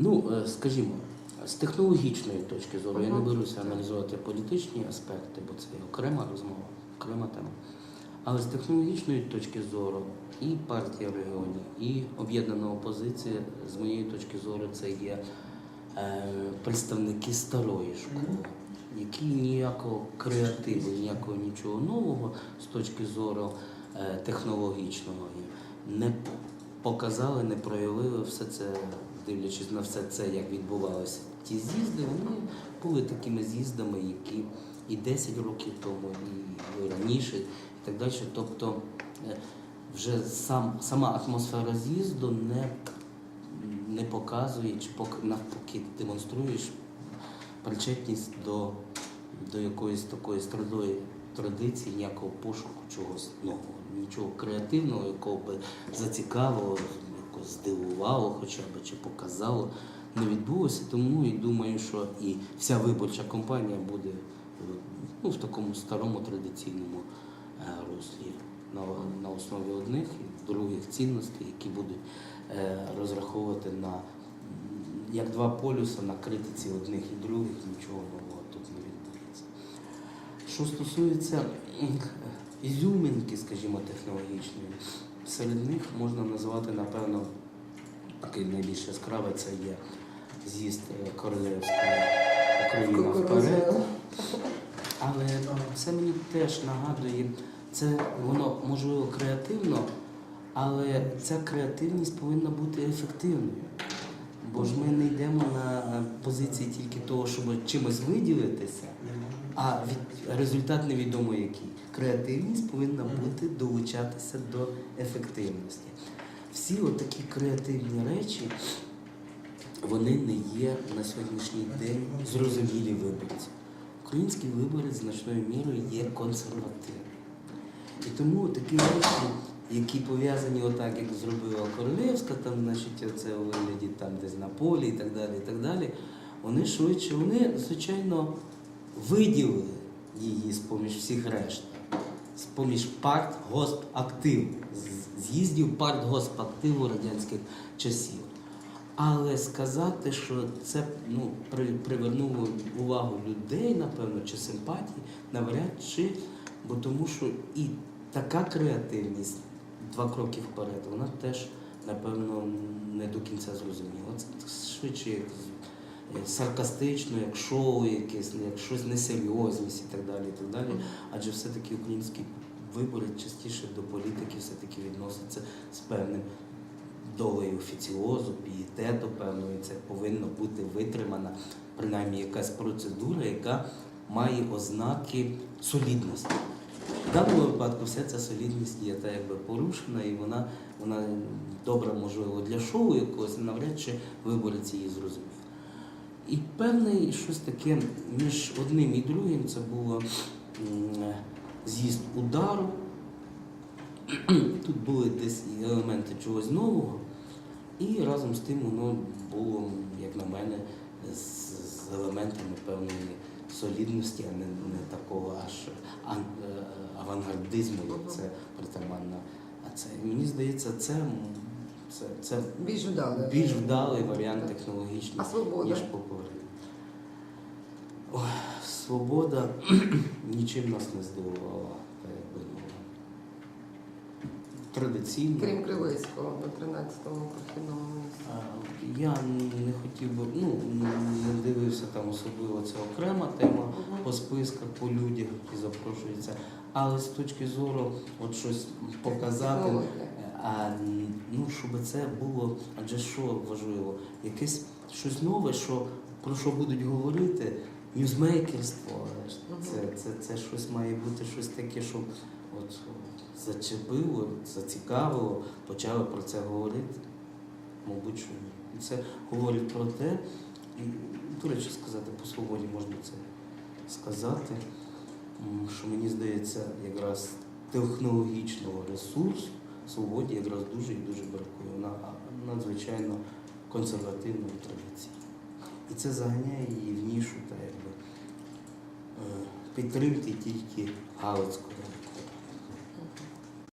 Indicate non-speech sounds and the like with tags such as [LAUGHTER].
Ну, е, скажімо, з технологічної точки зору, я не беруся аналізувати політичні аспекти, бо це окрема розмова, окрема тема. Але з технологічної точки зору і партія регіонів, і об'єднана опозиція, з моєї точки зору, це є е, представники старої школи, які ніякого креативу, ніякого нічого нового з точки зору е, технологічного не показали, не проявили все це, дивлячись на все це, як відбувалося. Ті з'їзди, вони були такими з'їздами, які і 10 років тому, і раніше, і так далі. Тобто е, вже сам, сама атмосфера з'їзду не, не показує, чи навпаки демонструєш причетність до, до якоїсь такої старої традиції, ніякого пошуку чогось нового, нічого креативного, якого би зацікавило, здивувало хоча б чи показало, не відбулося. Тому і думаю, що і вся виборча кампанія буде ну, в такому старому традиційному е, руслі. На, на основі одних і других цінностей, які будуть е, розраховувати на як два полюса на критиці одних і других, нічого нового тут не відбудеться. Що стосується ізюмінки, скажімо, технологічної, серед них можна назвати, напевно, такий найбільш яскравий це є з'їзд е, Королевського Україна вперед. Але це мені теж нагадує, це воно можливо креативно, але ця креативність повинна бути ефективною. Бо ж ми не йдемо на позиції тільки того, щоб чимось виділитися, а від, результат невідомо який. Креативність повинна бути долучатися до ефективності. Всі отакі креативні речі, вони не є на сьогоднішній день зрозумілі виборці. Український виборець значною мірою є консервативним. І тому такі речі, які пов'язані отак, як зробила Королевська, там, значить, оце у вигляді там десь на полі і так далі, і так далі, вони швидше, вони, звичайно, виділили її з-поміж всіх решт, з-поміж парт госпактиву, з'їздів парт госпактиву радянських часів. Але сказати, що це ну, при, привернуло увагу людей, напевно, чи симпатії, навряд чи, бо тому що і така креативність два кроки вперед, вона теж, напевно, не до кінця зрозуміла. Це швидше як е, саркастично, як шоу якесь, як щось несерйозність і так далі. І так далі. Адже все-таки український виборець частіше до політики все-таки відноситься з певним долею офіціозу, пієтету певної, це повинна бути витримана принаймні якась процедура, яка має ознаки солідності. В даному випадку вся ця солідність є та якби порушена, і вона, вона добра, можливо, для шоу якогось, навряд чи виборець її зрозумів. І певне щось таке між одним і другим це було з'їзд удару. Тут були десь елементи чогось нового, і разом з тим воно було, як на мене, з елементами певної солідності, а не, не такого аж е, авангардизму, як це притаманно. А це мені здається, це, це, це Більш вдалий більш вдалий варіант технологічний, ніж попередній. Свобода [CLEARS THROAT] нічим нас не здивувала. Традиційно. Крім Кривицького на 13-му прохідному місці. Я не хотів би, ну не дивився там особливо це окрема тема по списках, по людях, які запрошуються. Але з точки зору, от щось показати, а ну щоб це було, адже що важливо, якесь щось нове, що про що будуть говорити, ньюзмейкерство. Це, це, це щось має бути щось таке, щоб от зачепило, зацікавило, почали про це говорити. Мабуть, що ні. Це говорить про те, і, до речі, сказати по свободі можна це сказати, що мені здається, якраз технологічного ресурсу свободі якраз дуже і дуже бракує. Вона надзвичайно консервативна і традиційна. І це заганяє її в нішу та якби підтримки тільки Галицького